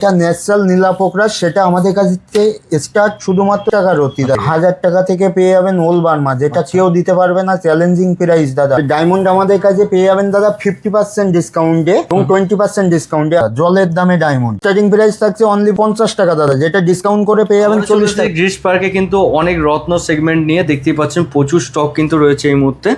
এটা ন্যাচারাল নীলা পোকরাজ সেটা আমাদের কাছে স্টার্ট শুধুমাত্র টাকা রতি দাদা। হাজার টাকা থেকে পেয়ে যাবেন ওল বার্মা যেটা কেউ দিতে পারবে না চ্যালেঞ্জিং প্রাইস দাদা। ডায়মন্ড আমাদের কাছে পেয়ে যাবেন দাদা ফিফটি পার্সেন্ট ডিসকাউন্টে এবং টোয়েন্টি পার্সেন্ট ডিসকাউন্টে জলের দামে ডায়মন্ড স্টার্টিং প্রাইস থাকছে অনলি পঞ্চাশ টাকা দাদা যেটা ডিসকাউন্ট করে পেয়ে যাবেন চল্লিশ টাকা। গ্রিস পার্কে কিন্তু অনেক রত্ন সেগমেন্ট নিয়ে দেখতেই পাচ্ছেন প্রচুর স্টক কিন্তু রয়েছে এই মুহূর্তে।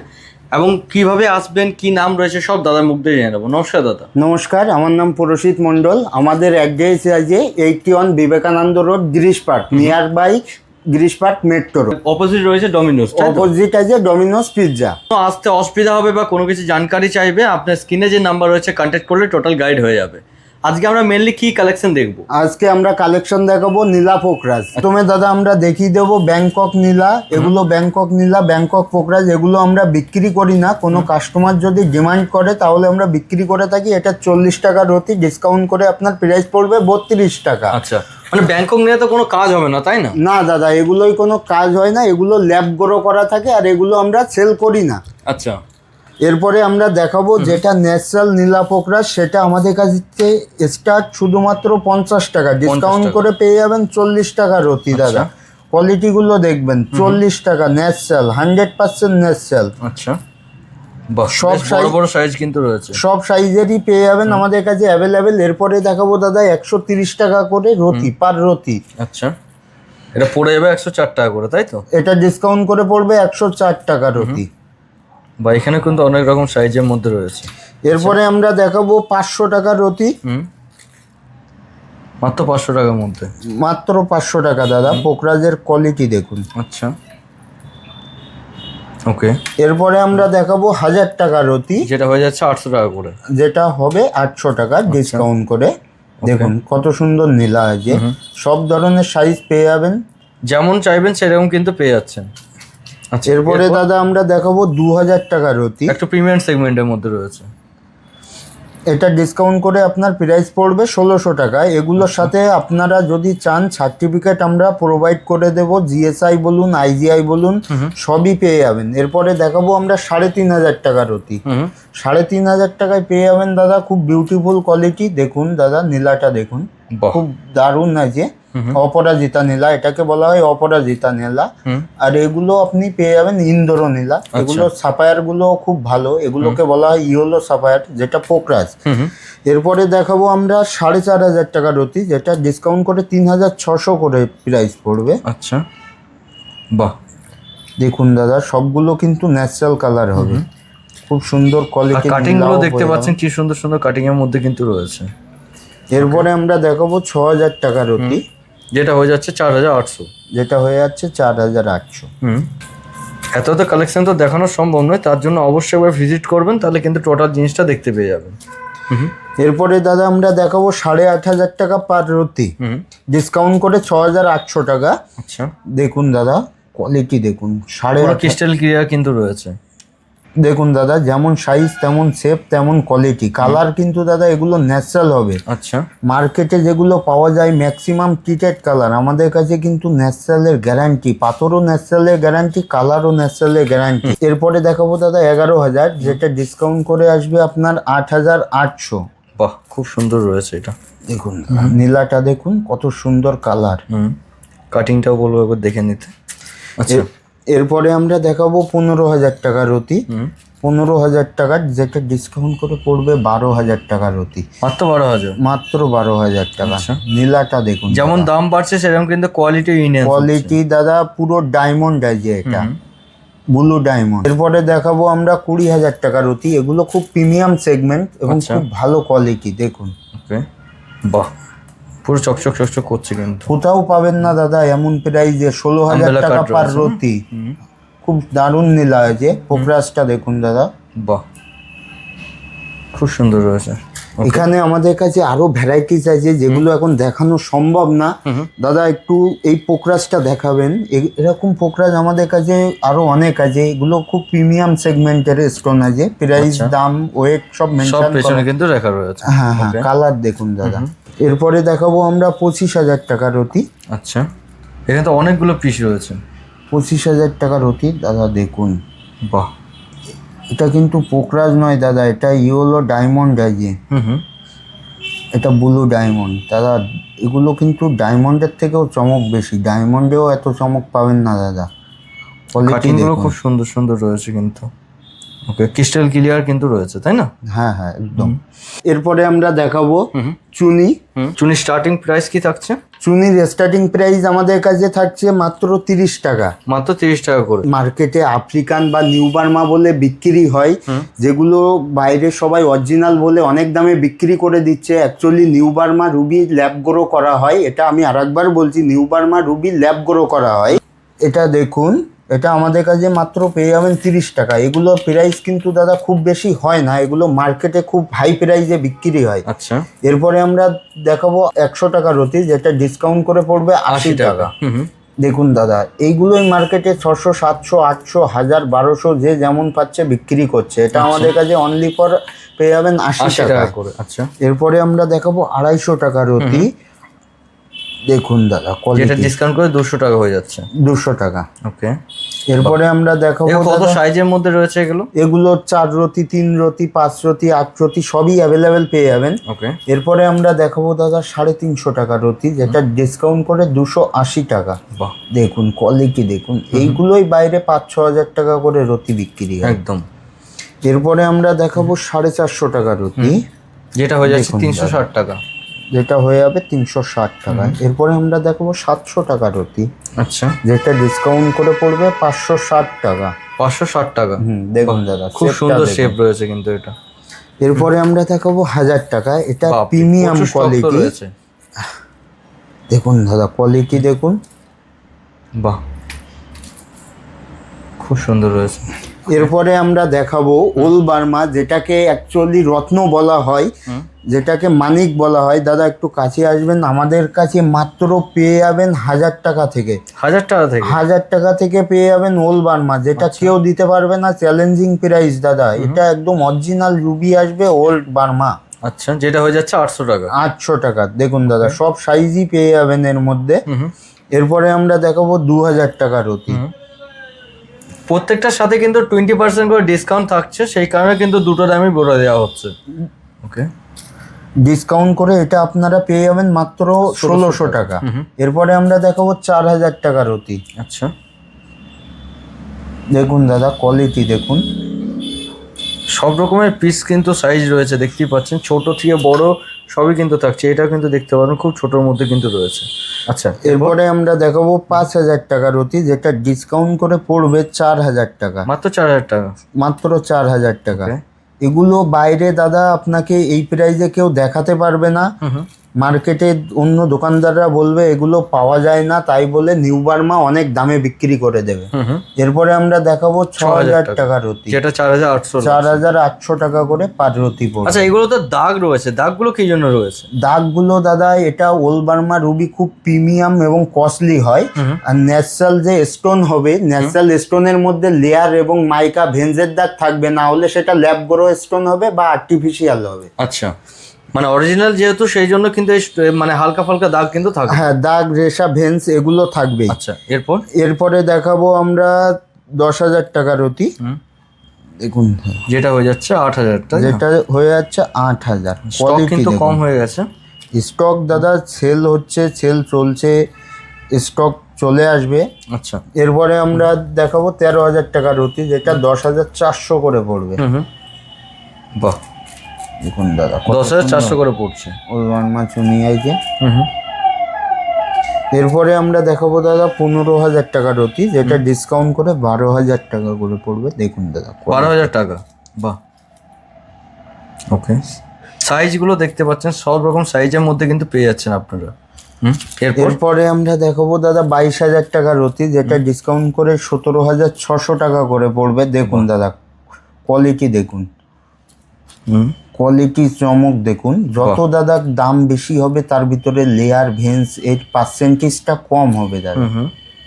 এবং কীভাবে আসবেন কি নাম রয়েছে সব দাদার মুখ দিয়ে জেনে নেব। নমস্কার দাদা। নমস্কার আমার নাম পুরোহিত মন্ডল আমাদের অ্যাড্রেস আছে eighty one Vivekananda road Girish park near by Girish park metro road. Opposite রয়েছে ডমিনোস অপোজিট আছে ডমিনোস পিৎজা আসতে অসুবিধা হবে বা কোনো কিছু জানকারি চাইবে আপনার স্ক্রিনে যে নাম্বার রয়েছে কন্ট্যাক্ট করলে টোটাল গাইড হয়ে যাবে। আজকে আমরা মেনলি কি কালেকশন দেখব? আজকে আমরা কালেকশন দেখাবো নীলা পোকরাজ প্রথমে দাদা আমরা দেখিয়ে দেবো ব্যাংকক নীলা। এগুলো ব্যাংকক নীলা ব্যাংকক পোকরাজ এগুলো আমরা বিক্রি করি না। কোনো কাস্টমার যদি ডিমান্ড করে তাহলে আমরা বিক্রি করে থাকি। এটা চল্লিশ টাকা রতি ডিসকাউন্ট করে আপনার প্রাইস পড়বে বত্রিশ টাকা। আচ্ছা মানে ব্যাংকক নিয়ে তো কোনো কাজ হবে না তাই না? না দাদা এগুলোই কোনো কাজ হয় না। এগুলো ল্যাব গ্রো করা থাকে আর এগুলো আমরা সেল করি না। আচ্ছা। এরপরে আমরা দেখাবো যেটা ন্যাচারাল নীলা পোকরাজ সেটা আমাদের কাছে স্টার্ট শুধুমাত্র পঞ্চাশ টাকা। ডিসকাউন্ট করে পেয়ে যাবেন চল্লিশ টাকা রতি দাদা। কোয়ালিটিগুলো দেখবেন চল্লিশ টাকা ন্যাচারাল হান্ড্রেড পার্সেন্ট ন্যাচারাল। আচ্ছা। সব সব বড় বড় সাইজ কিন্তু রয়েছে। সব সাইজেরই পেয়ে যাবেন আমাদের কাছে অ্যাভেলেবেল এরপরে দেখাবো দাদা একশো তিরিশ টাকা করে রতি পার রতি। আচ্ছা। এটা পড়ে যাবে একশো চার টাকা করে তাই তো? এটা ডিসকাউন্ট করে পড়বে একশো চার টাকা রতি। বা এখানে কিন্তু অনেক রকম সাইজের মধ্যে রয়েছে। এরপরে আমরা দেখাবো পাঁচশো টাকার রতি হুম। মাত্র পাঁচশো টাকার মধ্যে। মাত্র পাঁচশো টাকা দাদা। পোকরাজের কোয়ালিটি দেখুন। আচ্ছা। ওকে। এরপরে আমরা দেখাবো হাজার টাকা রতি যেটা হয়ে যাচ্ছে আটশো টাকা করে। যেটা হবে আটশো টাকা ডিসকাউন্ট করে। দেখুন কত সুন্দর নীলা আছে। সব ধরনের সাইজ পেয়ে যাবেন। যেমন চাইবেন সেরকম কিন্তু পেয়ে যাচ্ছেন। আচ্ছা এরপরে দাদা আমরা দেখাবো দু হাজার টাকা রতি। একটু প্রিমিয়াম সেগমেন্টের মধ্যে রয়েছে। এটা ডিসকাউন্ট করে আপনার প্রাইস পড়বে ষোলোশো টাকা। এগুলোর সাথে আপনারা যদি চান সার্টিফিকেট আমরা প্রোভাইড করে দেব। জিএসআই বলুন আইজিআই বলুন সবই পেয়ে যাবেন। এরপরে দেখাবো আমরা সাড়ে তিন হাজার টাকার হুম সাড়ে তিন হাজার টাকায় পেয়ে যাবেন দাদা। খুব বিউটিফুল কোয়ালিটি দেখুন দাদা নীলাটা দেখুন। খুব দারুণ আছে। অপরাজিতা নীলা এটাকে বলা হয় অপরাজিতা নীলা। আর এগুলো আপনি পেয়ে যাবেন ইন্দোর নীলা। এগুলো সাফায়ারগুলো খুব ভালো। এগুলোকে বলা হয় ইয়েলো সাফায়ার যেটা পোকরাজ। এরপরে দেখাবো আমরা সাড়ে চার হাজার টাকা রতি যেটা ডিসকাউন্ট করে তিন হাজার ছশো করে প্রাইস পড়বে। আচ্ছা। বাহ। দেখুন দাদা সবগুলো কিন্তু ন্যাচারাল কালার হবে। খুব সুন্দর কোয়ালিটি কাটিংগুলো দেখতে পাচ্ছেন কি সুন্দর সুন্দর কাটিং এর মধ্যে কিন্তু রয়েছে। এরপরে আমরা দেখাবো ছ হাজার টাকা রতি। যেটা হয়ে যাচ্ছে চার হাজার আটশো। যেটা হয়ে যাচ্ছে চার হাজার আটশো। হুম। এত তো কালেকশন তো দেখানো সম্ভব নয় তার জন্য অবশ্যই একবার ভিজিট করবেন তাহলে কিন্তু টোটাল জিনিসটা দেখতে পেয়ে যাবেন। হুম। এরপরে দাদা আমরা দেখাবো সাড়ে আট হাজার টাকা পার রতি হুম। ডিসকাউন্ট করে ছ হাজার আটশো টাকা। আচ্ছা। দেখুন দাদা কোয়ালিটি দেখুন সাড়ে আট ক্রিস্টাল ক্লিয়ার কিন্তু রয়েছে। দেখুন দাদা যেমন সাইজ তেমন শেপ তেমন কোয়ালিটি কালার কিন্তু দাদা এগুলো ন্যাচারাল হবে। আচ্ছা। মার্কেটে যেগুলো পাওয়া যায় ম্যাক্সিমাম ট্রিটেড কালার আমাদের কাছে কিন্তু ন্যাচারালের গ্যারান্টি পাথরও ন্যাচারালের গ্যারান্টি কালারও ন্যাচারালের গ্যারান্টি এরপরে দেখাবো দাদা এগারো হাজার যেটা ডিসকাউন্ট করে আসবে আপনার আট হাজার আটশো। বাহ খুব সুন্দর রয়েছে এটা। দেখুন নীলাটা দেখুন কত সুন্দর কালার হুম। কাটিংটাও বলব একবার দেখে নিতে। আচ্ছা। এরপরে আমরা দেখাবো পনেরো হাজার টাকা রতি। পনেরো হাজার টাকার যেটা ডিসকাউন্ট করে পড়বে বারো হাজার টাকা রতি। মাত্র বারো হাজার? মাত্র বারো হাজার টাকা। আচ্ছা। নীলাটা দেখুন যেমন দাম বাড়ছে সেরকম কিন্তু কোয়ালিটি কোয়ালিটি দাদা পুরো ডায়মন্ড আছে এটা। ব্লু ডায়মন্ড এরপরে দেখাবো আমরা কুড়ি হাজার টাকা রতি। এগুলো খুব প্রিমিয়াম সেগমেন্ট এবং আচ্ছা। খুব ভালো কোয়ালিটি দেখুন। বাহ। পুরো চকচক চকচক করছে কিন্তু। কোথাও পাবেন না দাদা এমন প্রাইজে ষোলো হাজার Umbrella টাকা cut পার রয়েছে। রতি। খুব দারুণ নীলা আছে পোকরাজটা দেখুন দাদা। বাহ। খুব সুন্দর রয়েছে। এখানে আমাদের কাছে আরও ভ্যারাইটিস আছে যেগুলো এখন দেখানো সম্ভব না। দাদা একটু এই পোকরাজটা দেখাবেন। এ- এরকম পোকরাজ আমাদের কাছে আরও অনেক আছে। এগুলো খুব প্রিমিয়াম সেগমেন্টের স্টোন আছে। প্রাইস আচ্ছা। দাম ওয়েট সব সব মেনশন পেছনে কিন্তু রেখা রয়েছে। হ্যাঁ হ্যাঁ কালার দেখুন দাদা। এরপরে দেখাবো আমরা পঁচিশ হাজার টাকার রতি। আচ্ছা এখানে তো অনেকগুলো পিস রয়েছে। পঁচিশ হাজার টাকার রতি দাদা দেখুন। বাহ। এটা কিন্তু পোকরাজ নয় দাদা এটা ইয়েলো ডায়মন্ড আছে। হুম হুম। এটা ব্লু ডায়মন্ড। দাদা এগুলো কিন্তু ডায়মন্ডের থেকেও চমক বেশি। ডায়মন্ডেও এত চমক পাবেন না দাদা। খুব সুন্দর সুন্দর রয়েছে কিন্তু। ওকে ক্রিস্টাল ক্লিয়ার কিন্তু রয়েছে তাই না? হ্যাঁ হ্যাঁ একদম। এরপরে আমরা দেখাবো চুনি। চুনি স্টার্টিং প্রাইস কি থাকছে? চুনির স্টার্টিং প্রাইস আমাদের কাছে থাকছে মাত্র তিরিশ টাকা। মাত্র তিরিশ টাকা করে। মার্কেটে আফ্রিকান বা নিউ বার্মা বলে বিক্রি হয় যেগুলো বাইরে সবাই অরিজিনাল বলে অনেক দামে বিক্রি করে দিচ্ছে। Actually new Burma ruby lab grow করা হয়। এটা আমি আরেকবার বলছি new Burma ruby lab grow করা হয়। এটা দেখুন। এটা আমাদের কাছে মাত্র পেয়ে যাবেন তিরিশ টাকা। এগুলো প্রাইস কিন্তু দাদা খুব বেশি হয় না এগুলো মার্কেটে খুব হাই প্রাইসে বিক্রি হয়। আচ্ছা। এরপরে আমরা দেখাবো একশো টাকা রতি যেটা ডিসকাউন্ট করে পড়বে আশি টাকা। দেখুন দাদা এইগুলোই মার্কেটে ছশো সাতশো আটশো হাজার বারোশো যে যেমন পাচ্ছে বিক্রি করছে। এটা আমাদের কাছে অনলি ফর পেয়ে যাবেন আশি টাকা করে। আচ্ছা। এরপরে আমরা দেখাবো আড়াইশো টাকা রতি। দেখুন দাদা যেটা কোয়ালিটি ডিসকাউন্ট করে দুশো টাকা হয়ে যাচ্ছে। দুশো টাকা। ওকে এরপরে আমরা দেখাবো কত সাইজের মধ্যে রয়েছে এগুলো? এগুলো চার রতি তিন রতি পাঁচ রতি আট রতি সবই অ্যাভেলেবেল পেয়ে যাবেন। ওকে এরপরে আমরা দেখাবো দাদা সাড়ে তিনশো টাকা রতি যেটা ডিসকাউন্ট করে দুশো আশি টাকা। বাহ। দেখুন কোয়ালিটি দেখুন। এইগুলোই বাইরে পাঁচ ছ হাজার টাকা করে রতি বিক্রি হয়। একদম। এরপরে আমরা দেখাবো সাড়ে চারশো টাকা রতি। যেটা হয়ে যাচ্ছে তিনশো ষাট টাকা। যেটা হয়ে যাবে তিনশো ষাট টাকা। এরপরে আমরা দেখাবো সাতশো টাকা রতি আচ্ছা। যেটা ডিসকাউন্ট করে পড়বে পাঁচশো ষাট টাকা। পাঁচশো ষাট টাকা? হুম দেখুন দাদা খুব সুন্দর। শেপ রয়েছে কিন্তু এটা। এরপরে আমরা দেখাবো হাজার টাকা। এটা প্রিমিয়াম কোয়ালিটি দেখুন দাদা কোয়ালিটি দেখুন। বাহ খুব সুন্দর রয়েছে। এরপরে আমরা দেখাবো ওল বার্মা যেটাকে অ্যাকচুয়ালি রত্ন বলা হয়। যেটাকে মানিক বলা হয় দাদা একটু কাছে আসবেন আমাদের কাছে মাত্র পেয়ে যাবেন হাজার টাকা থেকে। হাজার টাকা থেকে? হাজার টাকা থেকে পেয়ে যাবেন ওল বার্মা যেটা আচ্ছা। কেউ দিতে পারবে না চ্যালেঞ্জিং প্রাইস দাদা। এটা একদম অরিজিনাল রুবি আসবে ওল্ড বার্মা। আচ্ছা যেটা হয়ে যাচ্ছে আটশো টাকা। আটশো টাকা। দেখুন দাদা সব সাইজই পেয়ে যাবেন এর মধ্যে। এরপরে আমরা দেখাবো দু হাজার টাকার হুম। প্রত্যেকটার সাথে কিন্তু টোয়েন্টি পার্সেন্ট করে ডিসকাউন্ট থাকছে সেই কারণে কিন্তু দুটো দামই বলে দেওয়া হচ্ছে। ওকে ডিসকাউন্ট করে এটা আপনারা পেয়ে যাবেন মাত্র ষোলোশো টাকা। এরপরে আমরা দেখাবো চার হাজার টাকার রতি। আচ্ছা। দেখুন দাদা কোয়ালিটি দেখুন। সব রকমের পিস কিন্তু সাইজ রয়েছে দেখতেই পাচ্ছেন। ছোট থেকে বড় সবই কিন্তু থাকছে। এটাও কিন্তু দেখতে পারেন খুব ছোটোর মধ্যে কিন্তু রয়েছে। আচ্ছা এরপরে আমরা দেখাবো পাঁচ হাজার টাকার রতি যেটা ডিসকাউন্ট করে পড়বে চার হাজার টাকা। মাত্র চার হাজার টাকা। মাত্র চার হাজার টাকা. এগুলো বাইরে দাদা আপনাকে এই প্রাইজে কেউ দেখাতে পারবে না। মার্কেটে অন্য দোকানদাররা বলবে এগুলো পাওয়া যায় না। তাই বলে নিউ বার্মা অনেক দামে বিক্রি করে দেবে। এরপরে আমরা দেখাবো ছ হাজার টাকা। রতি। যেটা চার হাজার আটশো চার হাজার আটশো টাকা করে পার রতি পড়বে। আচ্ছা এগুলো তো দাগ রয়েছে। দাগগুলো কি জন্য রয়েছে? দাগগুলো দাদা এটা ওল বার্মা রুবি খুব প্রিমিয়াম এবং কস্টলি হয়। আর ন্যাচারাল যে স্টোন হবে ন্যাচারাল স্টোনের মধ্যে লেয়ার এবং মাইকা ভেঞ্জের দাগ থাকবে। না হলে সেটা ল্যাব গ্রো স্টোন হবে বা আর্টিফিশিয়াল হবে। আচ্ছা। মানে অরিজিনাল যেহেতু সেই জন্য কিন্তু মানে হালকা ফালকা দাগ কিন্তু থাকবে। হ্যাঁ দাগ রেশা ভেন্স এগুলো থাকবেই। আচ্ছা এরপর? এরপরে দেখাবো আমরা দশ হাজার টাকা রতি হুম, দেখুন। যেটা হয়ে যাচ্ছে আট হাজার টাকা যেটা হয়ে যাচ্ছে আট হাজার। স্টক কিন্তু কম হয়ে গেছে। স্টক দাদা সেল হচ্ছে সেল চলছে স্টক চলে আসবে। আচ্ছা। এরপরে আমরা দেখাবো তেরো হাজার টাকা রতি যেটা দশ হাজার চারশো করে পড়বে। বাহ। দেখুন দাদা দশ হাজার চারশো করে পড়ছে। ওই আইছে। হুম হুম। এরপরে আমরা দেখাবো দাদা পনেরো হাজার টাকা রতি যেটা ডিসকাউন্ট করে বারো হাজার টাকা করে পড়বে। দেখুন দাদা বারো হাজার টাকা বাহ। ওকে সাইজগুলো দেখতে পাচ্ছেন সব রকম সাইজের মধ্যে কিন্তু পেয়ে যাচ্ছেন আপনারা। হুম এরপরে? আমরা দেখাবো দাদা বাইশ হাজার টাকা রতি যেটা ডিসকাউন্ট করে সতেরো হাজার ছশো টাকা করে পড়বে। দেখুন দাদা কোয়ালিটি দেখুন। হুম। কোয়ালিটি চমক দেখুন। যত দাদা দাম বেশি হবে তার ভিতরে লেয়ার ভেন্স এর পার্সেন্টেজটা কম হবে দাদা।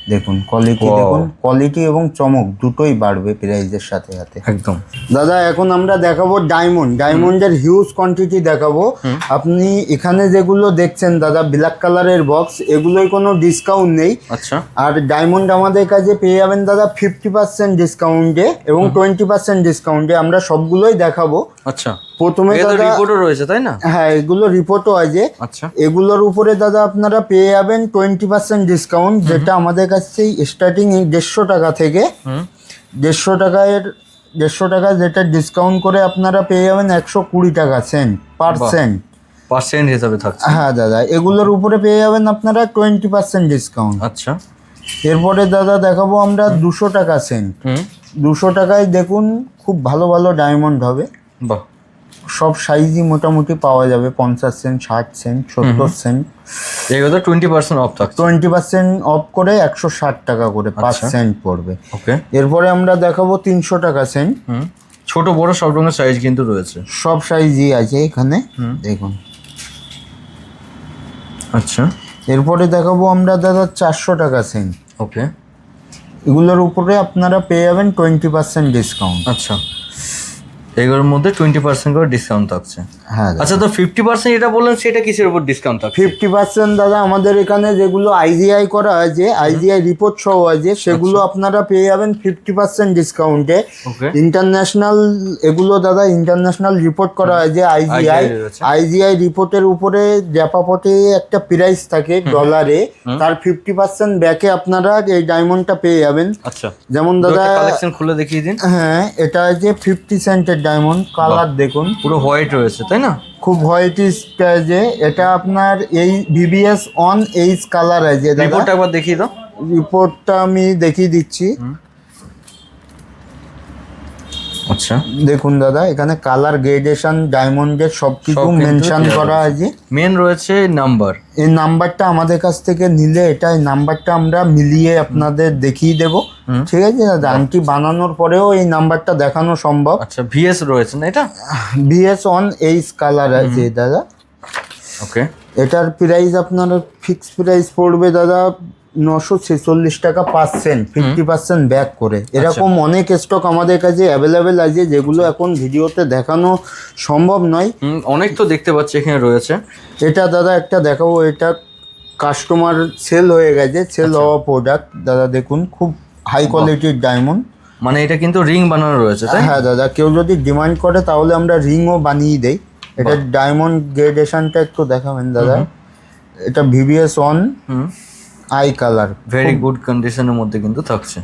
দেখুন কোয়ালিটি দেখুন কোয়ালিটি এবং চমক দুটোই বাড়বে প্রাইজের সাথে সাথে। একদম। দাদা এখন আমরা দেখাবো ডায়মন্ড ডায়মন্ডের হিউজ কোয়ান্টিটি দেখাবো। আপনি এখানে যেগুলো দেখছেন দাদা ব্ল্যাক কালারের বক্স এগুলোই কোনো ডিসকাউন্ট নেই। আচ্ছা। আর ডায়মন্ড আমাদের কাছে পেয়ে যাবেন দাদা ফিফটি পার্সেন্ট ডিসকাউন্টে এবং টোয়েন্টি পার্সেন্ট ডিসকাউন্টে আমরা সবগুলোই দেখাবো। আচ্ছা। প্রথমে দাদা রিপোর্টও রয়েছে তাই না? হ্যাঁ এগুলো রিপোর্টও আছে আচ্ছা। এগুলোর উপরে দাদা আপনারা পেয়ে যাবেন টোয়েন্টি পার্সেন্ট ডিসকাউন্ট যেটা আমাদের কাছে স্টার্টিং দেড়শো টাকা থেকে হুম। দেড়শো টাকার দেড়শো টাকা যেটা ডিসকাউন্ট করে আপনারা পেয়ে যাবেন একশো কুড়ি টাকা সেন্ট পার বাহ। পার্সেন্ট হিসাবে থাকছে। হ্যাঁ দাদা এগুলোর উপরে পেয়ে যাবেন আপনারা টোয়েন্টি পার্সেন্ট ডিসকাউন্ট আচ্ছা। এরপরে দাদা দেখাবো আমরা দুশো টাকা সেন্ট দুশো টাকায় দেখুন খুব ভালো ভালো ডায়মন্ড হবে। বাহ। সব সাইজই মোটামুটি পাওয়া যাবে পঞ্চাশ সেন্ট ষাট সেন্ট সত্তর সেন্ট এগুলো টোয়েন্টি পার্সেন্ট অফ থাকছে। টোয়েন্টি পার্সেন্ট অফ করে একশো ষাট টাকা করে পাঁচ আচ্ছা। সেন্ট পড়বে। ওকে। এরপরে আমরা দেখাবো তিনশো টাকা সেন্ট ছোট বড় সব রকমের সাইজ কিন্তু রয়েছে। সব সাইজই আছে এখানে দেখুন। আচ্ছা। এরপরে দেখাবো আমরা দাদা চারশো টাকা সেন্ট ওকে। এগুলোর উপরে আপনারা পেয়ে যাবেন টোয়েন্টি পার্সেন্ট ডিসকাউন্ট আচ্ছা। এগুলোর মধ্যে টোয়েন্টি পার্সেন্ট করে ডিসকাউন্ট থাকছে। হ্যাঁ আচ্ছা তো ফিফটি পার্সেন্ট এটা বললেন সেটা কিসের উপর ডিসকাউন্ট থাকছে? ফিফটি পার্সেন্ট দাদা আমাদের এখানে যেগুলো আইজিআই করা আছে আইজিআই রিপোর্ট সহ আছে সেগুলো আচ্ছা। আপনারা পেয়ে যাবেন ফিফটি পার্সেন্ট ডিসকাউন্টে ইন্টারন্যাশনাল এগুলো দাদা ইন্টারন্যাশনাল রিপোর্ট করা আছে। আইজিআই IGI রয়েছে। আইজিআই রিপোর্টের উপরে জ্যাপাপটে একটা প্রাইস থাকে ডলারে তার ফিফটি পার্সেন্ট ব্যাকে আপনারা এই ডায়মন্ডটা পেয়ে যাবেন। আচ্ছা। যেমন দাদা খুলে দেখিয়ে দিন। হ্যাঁ এটা যে ফিফটি সেন্টের ডায়মন্ড কালার দেখুন। পুরো হোয়াইট রয়েছে তাই না? খুব হোয়াইট যে এটা আপনার এই ভিভিএস অন এইচ কালার আছে রিপোর্ট রিপোর্টটা একবার দেখিয়ে দাও। রিপোর্টটা আমি দেখিয়ে দিচ্ছি। আচ্ছা। দেখুন দাদা এখানে কালার গ্রেডেশন ডায়মন্ডের সব কিছু মেনশন করা আছে। মেন রয়েছে নাম্বার এই নাম্বারটা আমাদের কাছ থেকে নিলে এটা এই নাম্বারটা আমরা মিলিয়ে আপনাদের দেখিয়ে দেব। ঠিক আছে দাদা আংটি বানানোর পরেও এই নাম্বারটা দেখানো সম্ভব। আচ্ছা ভিএস রয়েছে না এটা? ভিএস অন এইচ কালার আছে দাদা। ওকে এটার প্রাইস আপনার ফিক্স প্রাইস পড়বে দাদা নশো ছেচল্লিশ টাকা পার্সেন্ট ফিফটি পার্সেন্ট ব্যাক করে। এরকম অনেক স্টক আমাদের কাছে অ্যাভেলেবেল আছে যেগুলো এখন ভিডিওতে দেখানো সম্ভব নয়। অনেক তো দেখতে পাচ্ছি এখানে রয়েছে। এটা দাদা একটা দেখাবো এটা কাস্টমার সেল হয়ে গেছে সেল হওয়া প্রোডাক্ট দাদা দেখুন খুব হাই কোয়ালিটির ডায়মন্ড মানে এটা কিন্তু রিং বানানো রয়েছে হ্যাঁ দাদা কেউ যদি ডিমান্ড করে তাহলে আমরা রিংও বানিয়ে দেই। এটা ডায়মন্ড গ্রেডেশনটা একটু দেখাবেন দাদা। এটা VVS hmm. I colour very good কন্ডিশনের মধ্যে কিন্তু থাকছে।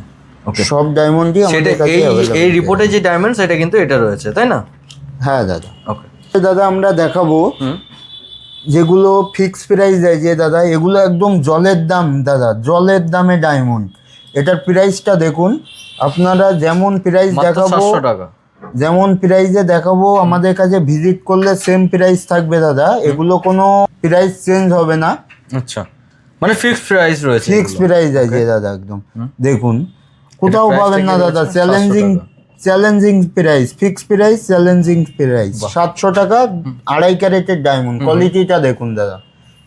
ওকে সব ডায়মন্ডই আমাদের কাছে এই available এই রিপোর্টে যে ডায়মন্ড সেটা কিন্তু এটা রয়েছে তাই না? হ্যাঁ দাদা। ওকে দাদা আমরা দেখাবো যেগুলো ফিক্স প্রাইস দেয় যে দাদা এগুলো একদম জলের দাম দাদা জলের দামে ডায়মন্ড এটার প্রাইসটা দেখুন আপনারা যেমন প্রাইস মাত্র দেখাবো যেমন প্রাইসে দেখাবো আমাদের কাছে ভিজিট করলে সেম প্রাইস থাকবে দাদা। এগুলো কোনো প্রাইস চেঞ্জ হবে না। আচ্ছা। মানে ফিক্সড প্রাইস রয়েছে ফিক্স এগুলো। প্রাইস আছে দাদা একদম। দেখুন কোথাও পাবেন না দাদা challenging challenging price fix price challenging price সাতশো টাকা আড়াই ক্যারেটের ডায়মন্ড কোয়ালিটিটা দেখুন দাদা।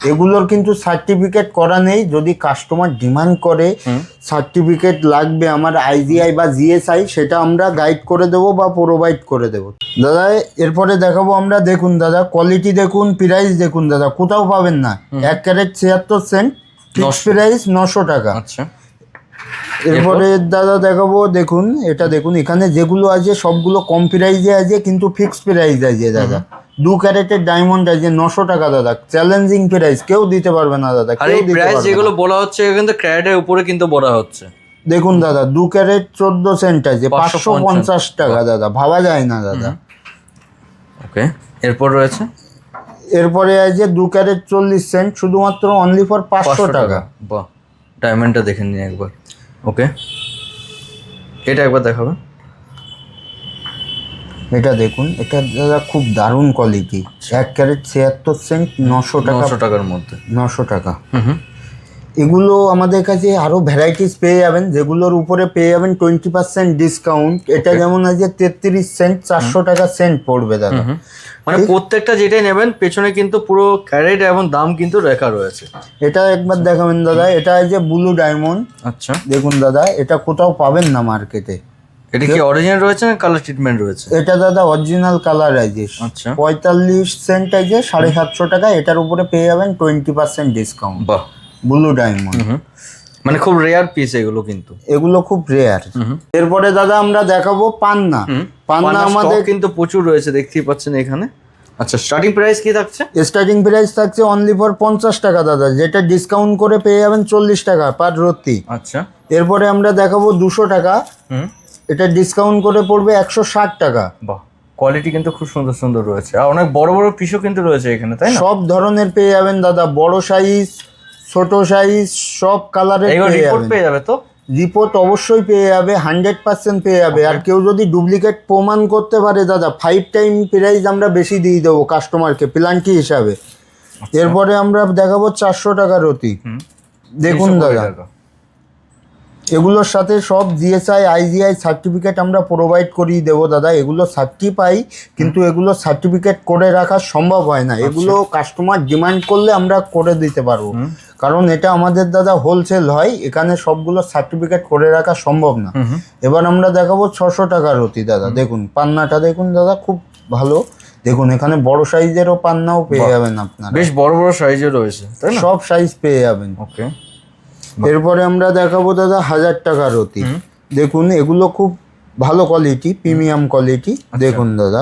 এগুলোর কিন্তু সার্টিফিকেট করা নেই। যদি কাস্টমার ডিমান্ড করে সার্টিফিকেট লাগবে আমার আইজিআই বা জিএসআই সেটা আমরা গাইড করে দেবো বা প্রোভাইড করে দেবো। দাদা এরপরে দেখাবো আমরা দেখুন দাদা কোয়ালিটি দেখুন প্রাইস দেখুন দাদা। কোথাও পাবেন না। এক ক্যারেট ছিয়াত্তর সেন্ট ফিক্স প্রাইস নশো টাকা। আচ্ছা। এরপরে দাদা দেখাবো দেখুন এটা দেখুন এখানে যেগুলো আছে সবগুলো কম প্রাইজে আছে কিন্তু ফিক্স প্রাইস আছে দাদা। দু ক্যারেটের ডায়মন্ড আছে নশো টাকা দাদা। চ্যালেঞ্জিং প্রাইস কেউ দিতে পারবে না দাদা কেউ দিতে পারবে যেগুলো বলা হচ্ছে কিন্তু ক্র্যাডের উপরে কিন্তু বলা হচ্ছে। দেখুন দাদা দু ক্যারেট চোদ্দ সেন্ট আছে পাঁচশো পঞ্চাশ। টাকা দাদা ভাবা যায় না দাদা। ওকে এরপর রয়েছে? এরপরে যে দু ক্যারেট চল্লিশ সেন্ট শুধুমাত্র অনলি ফর পাঁচশো টাকা। বাহ ডায়মন্ডটা দেখে নিন একবার। ওকে এটা একবার দেখাবে। এটা দেখুন এটা দাদা খুব দারুণ কোয়ালিটি এক ক্যারেট ছিয়াত্তর সেন্ট নশো টাকা। নশো টাকার মধ্যে। নশো টাকা। হুম হুম। এগুলো আমাদের কাছে আরও ভ্যারাইটিস পেয়ে যাবেন যেগুলোর উপরে পেয়ে যাবেন টোয়েন্টি পার্সেন্ট ডিসকাউন্ট এটা যেমন আছে তেত্রিশ সেন্ট চারশো টাকা সেন্ট পড়বে দাদা। মানে প্রত্যেকটা যেটাই নেবেন পেছনে কিন্তু পুরো ক্যারেট এবং দাম কিন্তু লেখা রয়েছে। এটা একবার দেখাবেন দাদা এটা আছে ব্লু ডায়মন্ড আচ্ছা। দেখুন দাদা এটা কোথাও পাবেন না মার্কেটে এটা কি অরিজিনাল রয়েছে না কালার ট্রিটমেন্ট রয়েছে? এটা দাদা অরিজিনাল কালার আচ্ছা। পঁয়তাল্লিশ সেন্ট আছে সাড়ে সাতশো টাকা এটার উপরে পেয়ে যাবেন টোয়েন্টি পার্সেন্ট ডিসকাউন্ট বাহ। Blue diamond. মানে খুব রেয়ার পিস এগুলো কিন্তু। এগুলো খুব রেয়ার এরপরে দাদা আমরা দেখাবো পান্না। পান্না আমাদের কিন্তু প্রচুর রয়েছে দেখতেই পাচ্ছেন এখানে। আচ্ছা স্টার্টিং প্রাইস কি থাকছে? স্টার্টিং প্রাইস থাকছে অনলি ফর পঞ্চাশ টাকা দাদা। যেটা ডিসকাউন্ট করে পেয়ে যাবেন চল্লিশ টাকা পার রত্তি আচ্ছা। এরপরে আমরা দেখাবো দুশো টাকা। এটা ডিসকাউন্ট করে পড়বে একশো ষাট টাকা। বাহ কোয়ালিটি কিন্তু খুব সুন্দর সুন্দর রয়েছে। আর অনেক বড় বড় পিসও কিন্তু রয়েছে এখানে তাই না? সব ধরনের পেয়ে যাবেন দাদা। বড় সাইজ ছোট সাইজ সব কালারের রিপোর্ট পেয়ে যাবে তো? রিপোর্ট অবশ্যই পেয়ে যাবে হান্ড্রেড পার্সেন্ট পেয়ে যাবে। আর কেউ যদি ডুপ্লিকেট প্রমাণ করতে পারে দাদা ফাইভ টাইম প্রাইস আমরা বেশি দিয়ে দেবো কাস্টমারকে প্লান্টি হিসাবে। এরপরে আমরা দেখাবো চারশো টাকা রতি দেখুন দাদা। এগুলোর সাথে সব জিএসআই আইজিআই সার্টিফিকেট আমরা প্রোভাইড করিয়ে দেবো দাদা। এগুলো সার্টি পাই কিন্তু এগুলো সার্টিফিকেট করে রাখা সম্ভব হয় না। এগুলো কাস্টমার ডিমান্ড করলে আমরা করে দিতে পারব। কারণ এটা আমাদের দাদা হোলসেল হয় এখানে সবগুলো সার্টিফিকেট করে রাখা সম্ভব না। এবার আমরা দেখাবো ছশো টাকার রতি দাদা। দেখুন পান্নাটা দেখুন দাদা খুব ভালো। দেখুন এখানে বড় সাইজেরও পান্নাও পেয়ে যাবেন আপনারা। বেশ বড় বড় সাইজের রয়েছে সব সাইজ পেয়ে যাবেন। ওকে। এরপরে আমরা দেখাবো দাদা হাজার টাকার রতি দেখুন এগুলো খুব ভালো কোয়ালিটি প্রিমিয়াম কোয়ালিটি দেখুন দাদা।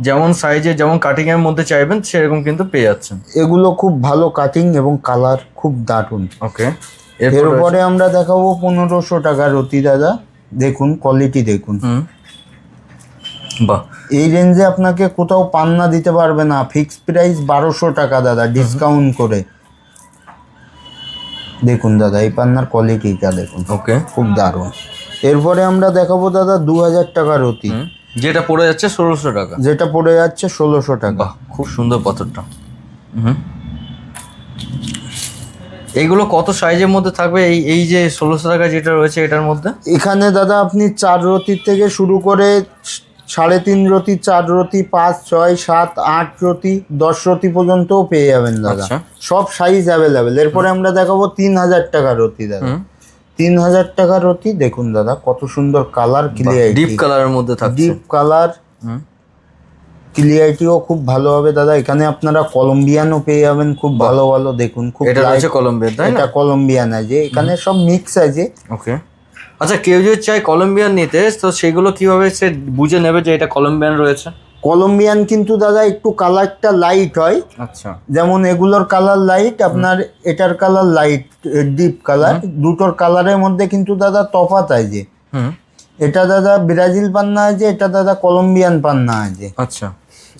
যেমন সাইজে যেমন কাটিং এর মধ্যে চাইবেন সেরকম কিন্তু পেয়ে যাচ্ছেন। এগুলো খুব ভালো কাটিং এবং কালার খুব দারুণ। ওকে। এরপরে আমরা দেখাবো পনেরোশো টাকা রতি দাদা। দেখুন কোয়ালিটি দেখুন। বাহ। এই রেঞ্জে আপনাকে কোথাও পান্না দিতে পারবে না। ফিক্সড প্রাইস বারোশো টাকা দাদা ডিসকাউন্ট করে। দেখুন দাদা এই পান্নার কোয়ালিটিটা দেখুন। ওকে। খুব দারুণ। এরপরে আমরা দেখাবো দাদা দু হাজার টাকা রতি। যেটা পড়ে যাচ্ছে ষোলোশো টাকা। যেটা পড়ে যাচ্ছে ষোলোশো টাকা। খুব সুন্দর পাথরটা হুম এগুলো কত সাইজের মধ্যে থাকবে? এই এই যে ষোলোশো টাকা যেটা রয়েছে এটার মধ্যে? এখানে দাদা আপনি চার রতির থেকে শুরু করে সাড়ে তিন রতি চার রতি পাঁচ ছয় সাত আট রতি দশ রতি পর্যন্তও পেয়ে যাবেন দাদা। আচ্ছা। সব সাইজ অ্যাভেলেবেল এরপরে আমরা দেখাবো তিন হাজার টাকা রতি দাদা। তিন হাজার টাকা রতি দেখুন দাদা কত সুন্দর কালার ক্লিয়ারিটি ডিপ কালারের মধ্যে থাকছে। ডিপ কালার ক্লিয়ারিটিও খুব ভালো হবে দাদা এখানে আপনারা কলম্বিয়ানও পেয়ে যাবেন খুব ভালো ভালো দেখুন খুব এটা রয়েছে কলম্বিয়ার তাই এটা কলম্বিয়ান আছে এখানে সব মিক্স আছে। ওকে। আচ্ছা কেউ যদি চায় কলম্বিয়ান নিতে তো সেগুলো কীভাবে সে বুঝে নেবে যে এটা কলম্বিয়ান রয়েছে? কলম্বিয়ান কিন্তু দাদা একটু কালারটা লাইট হয়। আচ্ছা। যেমন এগুলোর কালার লাইট আপনার এটার কালার লাইট ডিপ কালার দুটোর কালারের মধ্যে কিন্তু দাদা তফাৎ আছে। হুম। এটা দাদা ব্রাজিল পান্না আছে এটা দাদা কলম্বিয়ান পান্না আছে। আচ্ছা।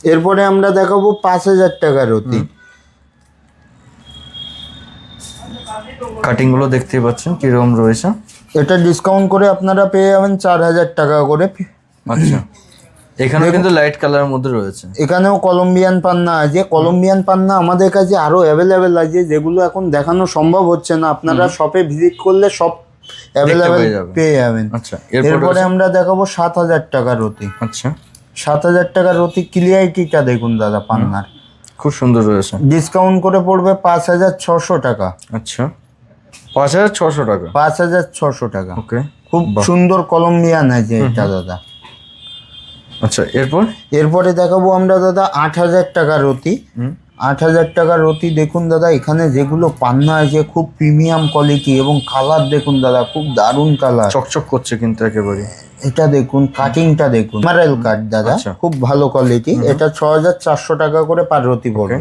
এরপরে আমরা দেখাবো পাঁচ হাজার টাকার অতি কাটিংগুলো দেখতেই পাচ্ছেন কীরকম রয়েছে। এটা ডিসকাউন্ট করে আপনারা পেয়ে যাবেন চার হাজার টাকা করে। আচ্ছা। এখানে কিন্তু লাইট কালারের মধ্যে রয়েছে। এখানেও কলম্বিয়ান পান্না আছে। কলম্বিয়ান পান্না আমাদের কাছে আরও অ্যাভেলেবেল আছে যেগুলো এখন দেখানো সম্ভব হচ্ছে না। আপনারা শপে ভিজিট করলে সব অ্যাভেলেবেল পেয়ে যাবেন। আচ্ছা এরপর আমরা দেখাবো সাত হাজার টাকার রতি। আচ্ছা। সাত হাজার টাকার অতি ক্লিয়ারিটিটা দেখুন দাদা পান্নার। খুব সুন্দর রয়েছে। ডিসকাউন্ট করে পড়বে পাঁচ হাজার ছশো টাকা। আচ্ছা। পাঁচ হাজার ছশো টাকা। পাঁচ হাজার ছশো টাকা। ওকে খুব সুন্দর কলম্বিয়ান আছে এটা দাদা। আচ্ছা এরপর? এরপরে দেখাবো আমরা দাদা আট হাজার টাকার রতি। হুম। আট হাজার টাকার রতি দেখুন দাদা এখানে যেগুলো পান্না আছে খুব প্রিমিয়াম কোয়ালিটি এবং কালার দেখুন দাদা খুব দারুণ কালার চকচক করছে কিন্তু একেবারে। এটা দেখুন কাটিংটা দেখুন। মারেল কাট দাদা আচ্ছা। খুব ভালো কোয়ালিটি এটা ছ হাজার চারশো টাকা করে পার রতি পড়বে।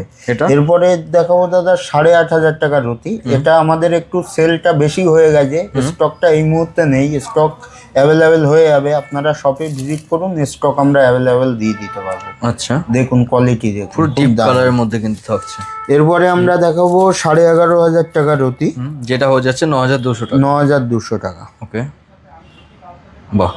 এরপরে দেখাবো দাদা সাড়ে আট হাজার টাকার রতি এটা আমাদের একটু সেলটা বেশি হয়ে গেছে। স্টকটা এই মুহূর্তে নেই। স্টক অ্যাভেলেবেল হয়ে যাবে। আপনারা শপে ভিজিট করুন স্টক আমরা অ্যাভেলেবেল দিয়ে দিতে পারব। আচ্ছা। দেখুন কোয়ালিটি দেখুন। পুরো ডিপ কালারের মধ্যে কিন্তু থাকছে। এরপরে আমরা দেখাবো সাড়ে এগারো হাজার টাকার রতি যেটা হয়ে যাচ্ছে ন হাজার দুশো টাকা। ন হাজার দুশো টাকা। ওকে বাহ।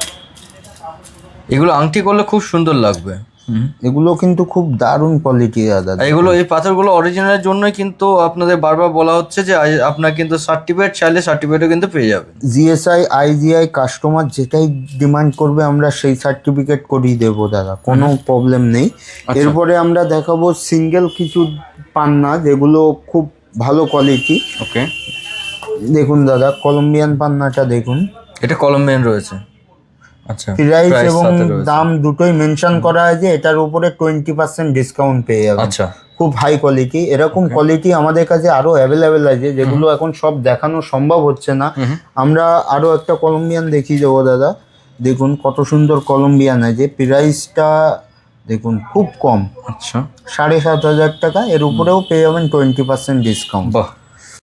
এগুলো আংটি করলে খুব সুন্দর লাগবে। হুম। এগুলো কিন্তু খুব দারুণ কোয়ালিটি দাদা। এগুলো এই পাথরগুলো অরিজিনালের জন্যই কিন্তু আপনাদের বারবার বলা হচ্ছে যে আপনার কিন্তু সার্টিফিকেট চাইলে সার্টিফিকেটও কিন্তু পেয়ে যাবেন। জিএসআই আইজিআই কাস্টমার যেটাই ডিমান্ড করবে আমরা সেই সার্টিফিকেট করিয়ে দেবো দাদা। কোনো প্রবলেম নেই। এরপরে আমরা দেখাবো সিঙ্গেল কিছু পান্না যেগুলো খুব ভালো কোয়ালিটি ওকে দেখুন দাদা কলম্বিয়ান পান্নাটা দেখুন। এটা কলম্বিয়ান রয়েছে। আচ্ছা প্রাইস এবং দাম দুটোই মেনশন করা আছে এটার উপরে টোয়েন্টি পার্সেন্ট ডিসকাউন্ট পেয়ে যাবেন। আচ্ছা। খুব হাই কোয়ালিটি এরকম কোয়ালিটি আমাদের কাছে আরও অ্যাভেলেবেল আছে যেগুলো এখন সব দেখানো সম্ভব হচ্ছে না। আমরা আরও একটা কলম্বিয়ান দেখিয়ে দেবো দাদা দেখুন কত সুন্দর কলম্বিয়ান আছে। প্রাইসটা দেখুন খুব কম। আচ্ছা। সাড়ে সাত হাজার টাকা এর উপরেও পেয়ে যাবেন টোয়েন্টি পার্সেন্ট ডিসকাউন্ট বাহ।